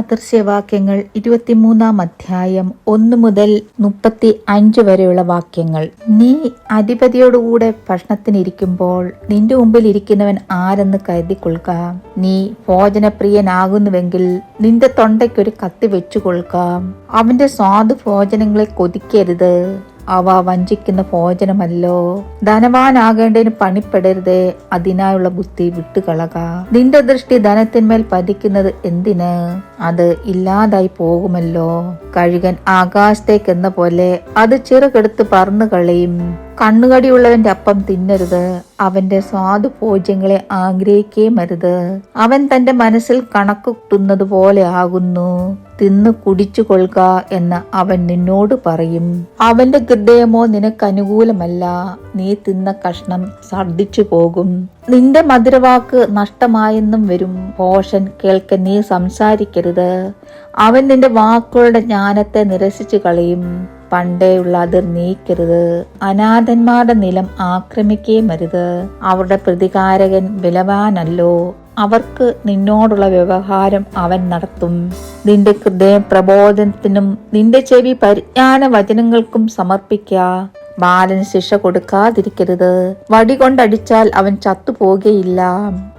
സദൃശ്യവാക്യങ്ങൾ ഇരുപത്തിമൂന്നാം അധ്യായം ഒന്ന് മുതൽ മുപ്പത്തി അഞ്ച് വരെയുള്ള വാക്യങ്ങൾ. നീ അധിപതിയോടുകൂടെ ഭക്ഷണത്തിനിരിക്കുമ്പോൾ നിന്റെ മുമ്പിൽ ഇരിക്കുന്നവൻ ആരെന്ന് കരുതിക്കൊള്ളുക. നീ ഭോജനപ്രിയനാകുന്നുവെങ്കിൽ നിന്റെ തൊണ്ടയ്ക്കൊരു കത്തി വെച്ചുകൊള്ളുക. അവന്റെ സ്വാദു ഭോജനങ്ങളെ കൊതിക്കരുത്. അവ വഞ്ചിക്കുന്ന ഭോജനമല്ലോ. ധനവാനാകേണ്ടതിന് പണിപ്പെടരുതേ. അതിനായുള്ള ബുദ്ധി വിട്ടുകളക. നിന്റെ ദൃഷ്ടി ധനത്തിന്മേൽ പതിക്കുന്നത് എന്തിന്? അത് ഇല്ലാതായി പോകുമല്ലോ. കഴുകൻ ആകാശത്തേക്കെന്ന പോലെ അത് ചിറകെടുത്ത് പറന്നു കളയും കണ്ണുകടിയുള്ളവന്റെ അപ്പം തിന്നരുത്. അവന്റെ സ്വാദു ഭോജ്യങ്ങളെ ആഗ്രഹിക്കേ മരുത് അവൻ തന്റെ മനസ്സിൽ കണക്ക് കണക്കുട്ടുന്നത് പോലെ ആകുന്നു. തിന്ന് കുടിച്ചു കൊള്ളുക എന്ന് അവൻ നിന്നോട് പറയും. അവന്റെ ഹൃദയമോ നിനക്ക് അനുകൂലമല്ല. നീ തിന്ന കഷ്ണം ഛർദിച്ചു പോകും. നിന്റെ മധുരവാക്ക് നഷ്ടമായെന്നും വരും. പോഷൻ കേൾക്ക നീ സംസാരിക്കരുത്. അവൻ നിന്റെ വാക്കുകളുടെ ജ്ഞാനത്തെ നിരസിച്ചു കളയും. പണ്ടേയുള്ള അതിർ നീക്കരുത്. അനാഥന്മാരുടെ നിലം ആക്രമിക്കുകയും അരുത്. അവരുടെ പ്രതികാരകൻ ബലവാനല്ലോ. അവർക്ക് നിന്നോടുള്ള വ്യവഹാരം അവൻ നടത്തും. നിന്റെ ഹൃദയം പ്രബോധനത്തിനും നിന്റെ ചെവി പരിജ്ഞാന വചനങ്ങൾക്കും സമർപ്പിക്ക. ബാലന് ശിക്ഷ കൊടുക്കാതിരിക്കരുത്. വടി കൊണ്ടടിച്ചാൽ അവൻ ചത്തുപോകുകയില്ല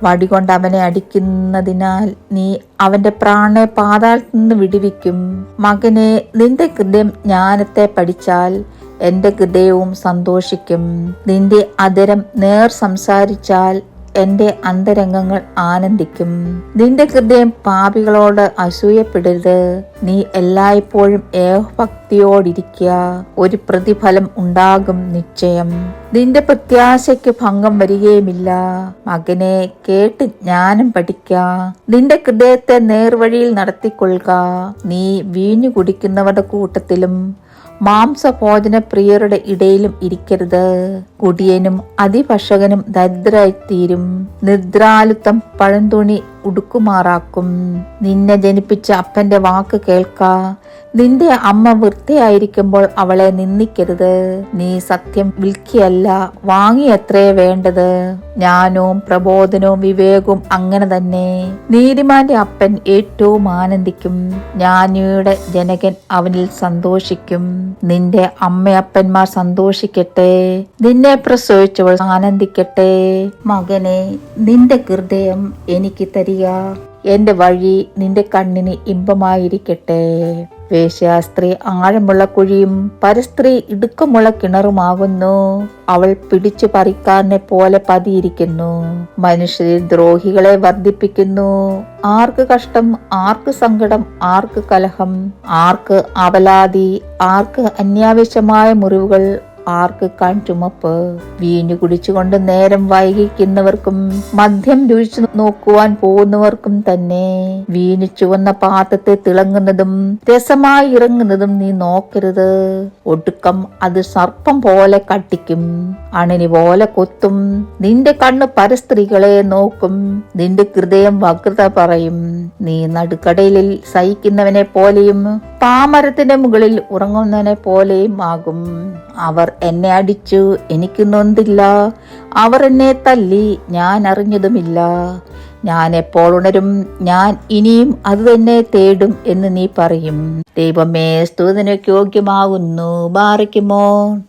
വടി കൊണ്ട് അവനെ അടിക്കുന്നതിനാൽ നീ അവന്റെ പ്രാണനെ പാതാളത്തിൽ നിന്ന് വിടിവിക്കും. മകനെ നിന്റെ ഹൃദയം ജ്ഞാനത്തെ പഠിച്ചാൽ എന്റെ ഹൃദയവും സന്തോഷിക്കും. നിന്റെ അതരം നേർ സംസാരിച്ചാൽ എന്റെ അന്തരംഗങ്ങൾ ആനന്ദിക്കും. നിന്റെ ഹൃദയം പാപികളോട് അസൂയപ്പെടരുത്. നീ എല്ലായ്പ്പോഴും ഏഹഭക്തിയോടിരിക്കുക ഒരു പ്രതിഫലം ഉണ്ടാകും നിശ്ചയം. നിന്റെ പ്രത്യാശയ്ക്ക് ഭംഗം വരികയുമില്ല. മകനെ കേട്ട് ജ്ഞാനം പഠിക്ക. നിന്റെ ഹൃദയത്തെ നേർവഴിയിൽ നടത്തിക്കൊള്ളുക. നീ വീഞ്ഞു കുടിക്കുന്നവരുടെ കൂട്ടത്തിലും മാംസഭോജന പ്രിയരുടെ ഇടയിലും ഇരിക്കരുത്. കുടിയനും അതിഭക്ഷകനും ദരിദ്രായിത്തീരും നിദ്രാലുത്തം പഴന്തുണി ഉടുക്കുമാറാക്കും നിന്നെ ജനിപ്പിച്ച അപ്പന്റെ വാക്ക് കേൾക്ക. നിന്റെ അമ്മ വൃത്തിയായിരിക്കുമ്പോൾ അവളെ നിന്ദിക്കരുത്. നീ സത്യം വിൽക്കിയല്ല വാങ്ങി എത്രേ വേണ്ടത്. ജ്ഞാനവും പ്രബോധനവും വിവേകവും അങ്ങനെ തന്നെ. നീതിമാന്റെ അപ്പൻ ഏറ്റവും ആനന്ദിക്കും. ജ്ഞാനിയുടെ ജനകൻ അവനിൽ സന്തോഷിക്കും. നിന്റെ അമ്മയപ്പന്മാർ സന്തോഷിക്കട്ടെ. നിന്നെ പ്രസവിച്ചവൾ ആനന്ദിക്കട്ടെ. മകനെ നിന്റെ ഹൃദയം എനിക്ക് തരിക എന്റെ വഴി നിന്റെ കണ്ണിന് ഇമ്പമായിരിക്കട്ടെ. വേശ്യാസ്ത്രീ ആഴമുള്ള കുഴിയും പരസ്ത്രീ ഇടുക്കമുള്ള കിണറുമാകുന്നു അവൾ പിടിച്ചു പറിക്കാനെ പോലെ പതിയിരിക്കുന്നു. മനുഷ്യരിൽ ദ്രോഹികളെ വർദ്ധിപ്പിക്കുന്നു. ആർക്ക് കഷ്ടം ആർക്ക് സങ്കടം ആർക്ക് കലഹം ആർക്ക് അവലാതി ആർക്ക് അന്യാവശ്യമായ മുറിവുകൾ ആർക്ക് കാൺ ചുമപ്പ് വീഞ്ഞു കുടിച്ചുകൊണ്ട് നേരം വൈകിക്കുന്നവർക്കും മദ്യം രുചിച്ചു നോക്കുവാൻ പോകുന്നവർക്കും തന്നെ. വീഞ്ഞു ചുവന്ന പാത്രത്തെ തിളങ്ങുന്നതും രസമായി ഇറങ്ങുന്നതും നീ നോക്കരുത്. ഒടുക്കം അത് സർപ്പം പോലെ കട്ടിക്കും. അണിനി പോലെ കൊത്തും. നിന്റെ കണ്ണ് പരസ്ത്രീകളെ നോക്കും. നിന്റെ ഹൃദയം വക്രത പറയും. നീ നടുക്കടയിൽ സഹിക്കുന്നവനെ പോലെയും പാമരത്തിന്റെ മുകളിൽ ഉറങ്ങുന്നതിനെ പോലെയും ആകും. അവർ എന്നെ അടിച്ചു എനിക്ക് നൊന്തില്ല. അവർ എന്നെ തല്ലി ഞാൻ അറിഞ്ഞതുമില്ല. ഞാൻ എപ്പോൾ ഉണരും ഞാൻ ഇനിയും അത് തന്നെ തേടും എന്ന് നീ പറയും. ദൈവമേ സ്തുതിനൊക്കെ യോഗ്യമാകുന്നു. ബാറിക്കുമോ